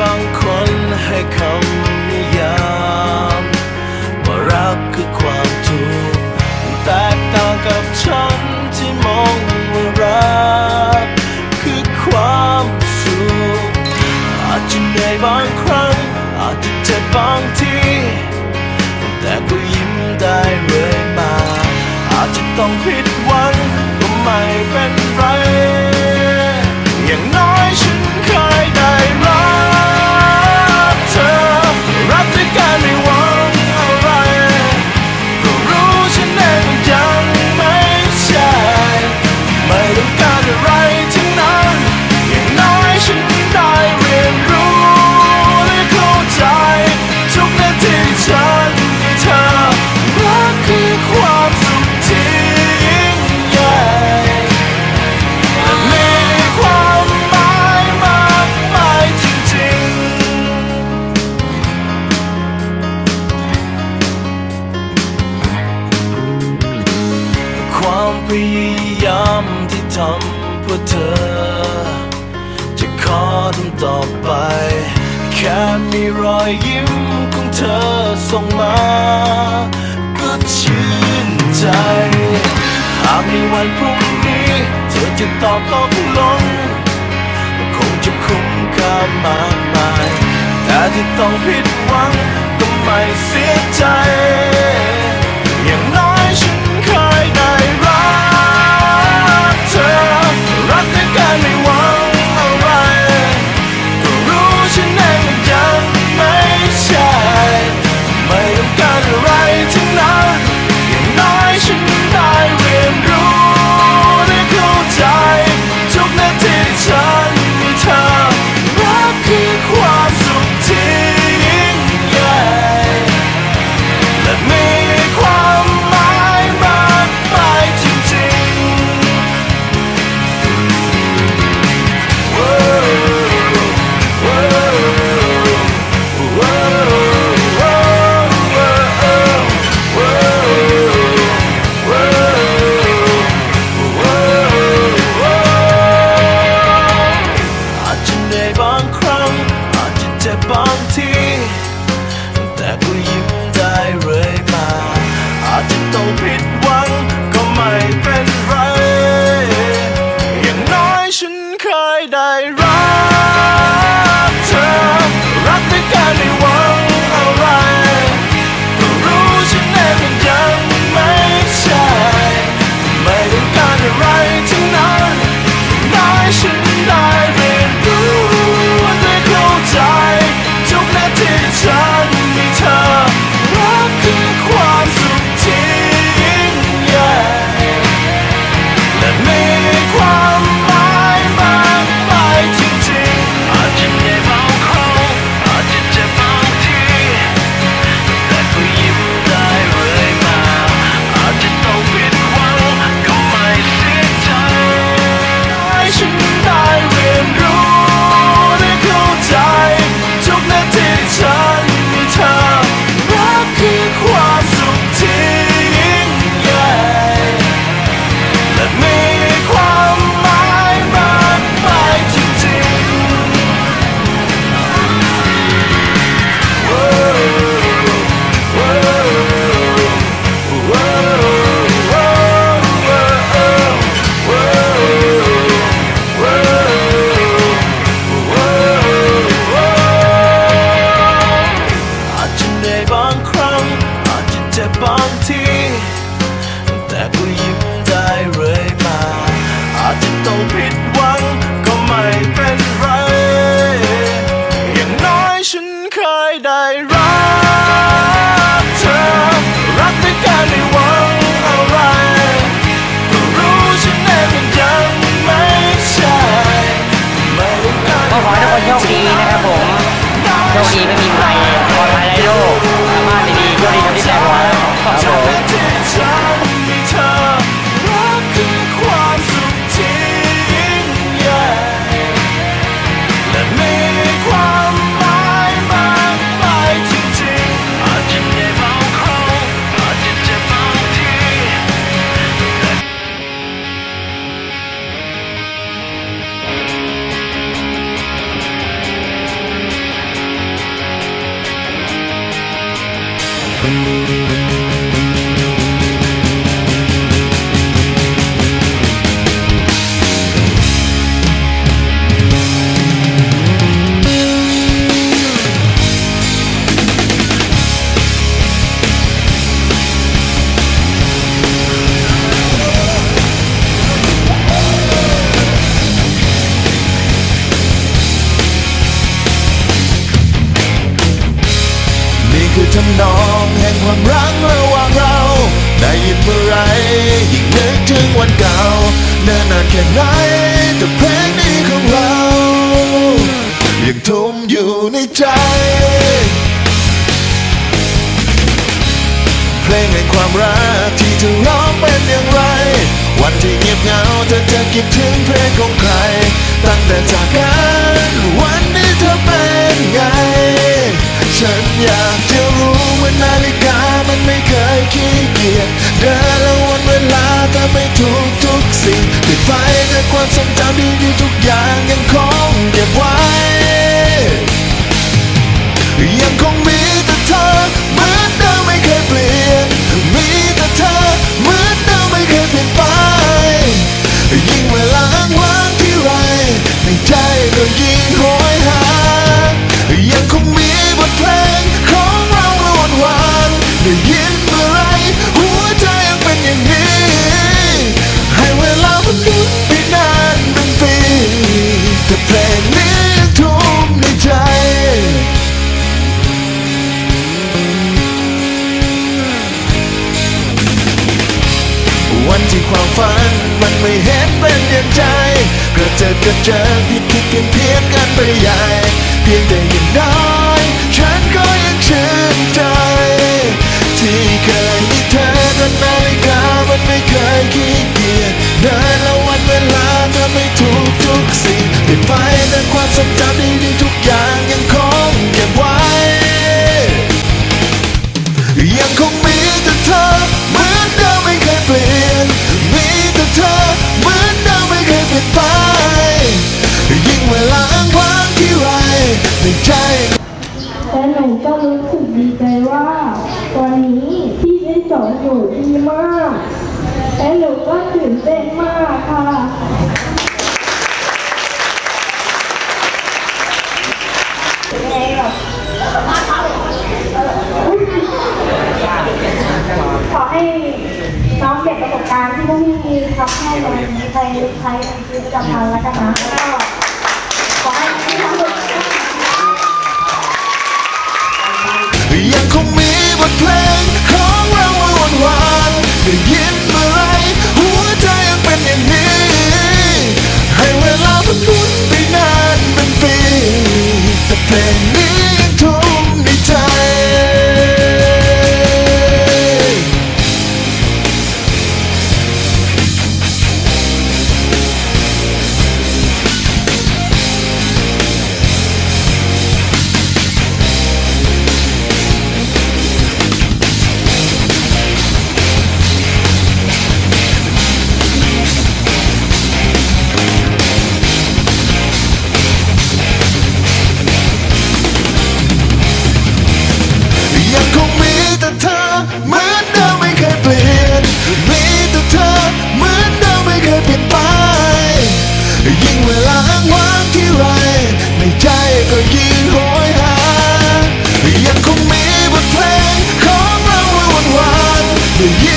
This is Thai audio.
บางคนให้คำนิยามว่ารักคือความทุกข์แตกต่างกับฉันที่มองว่ารักคือความสุขอาจจะในบางครั้ง อาจจะเจ็บบางทีแต่ก็ยิ้มได้เลยมา อาจจะต้องผิดหวังก็ไม่เป็นไร ทำเพื่อเธอ จะขอทำต่อไป แค่มีรอยยิ้มของเธอส่งมา ก็ชื่นใจหากในวันพรุ่งนี้ เธอจะตอบตกลงคงจะคุ้มค่ามากมาย แต่ที่ต้องผิดหวังก็ไม่เสียใจ นี่ นิ่นานแค่ไหนแต่เพลงนี้ของเรา ยังทุ่มอยู่ในใจ เพลงแห่งความรักที่เธอร้องเป็นอย่างไร วันที่เงียบเหงาเธอจะคิดถึงเพลงของใคร ตั้งแต่จากกันวันนี้เธอเป็นไง ฉันอยากจะรู้ว่านาฬิกามันไม่เคยขี้เกียจเดินแล้ววันเวลาเธอไม่ทุกทุกๆสิ่งติด ไปแต่ความทรงจำดีๆทุกอย่างยังคง กเห็นเป็นอย่างใจกระเจิดกระเจิงผิดผิดกันเพี้ยนกันไปใหญ่เพียงแต่อย่างน้อยฉันก็ยังชื่นใจ ที่เคยมีเธอกับนาฬิกามันไม่เคยขี้เกียจเดินและวันเวลาเธอไม่ทุกทุกสิ่งเปลี่ยนไปแต่ความทรงจ รู้สึกดีใจว่า วันนี้พี่ได้สอนหนูดีมาก และหนูก็ตื่นเต้นมากค่ะขอให้น้องเก็บประสบการณ์ที่พวกพี่ทำให้มันไปใช้ในชีวิตประจำวันแล้วกันนะ เพลงของเราเมื่อวันวานได้ยินเมื่อ Yeah.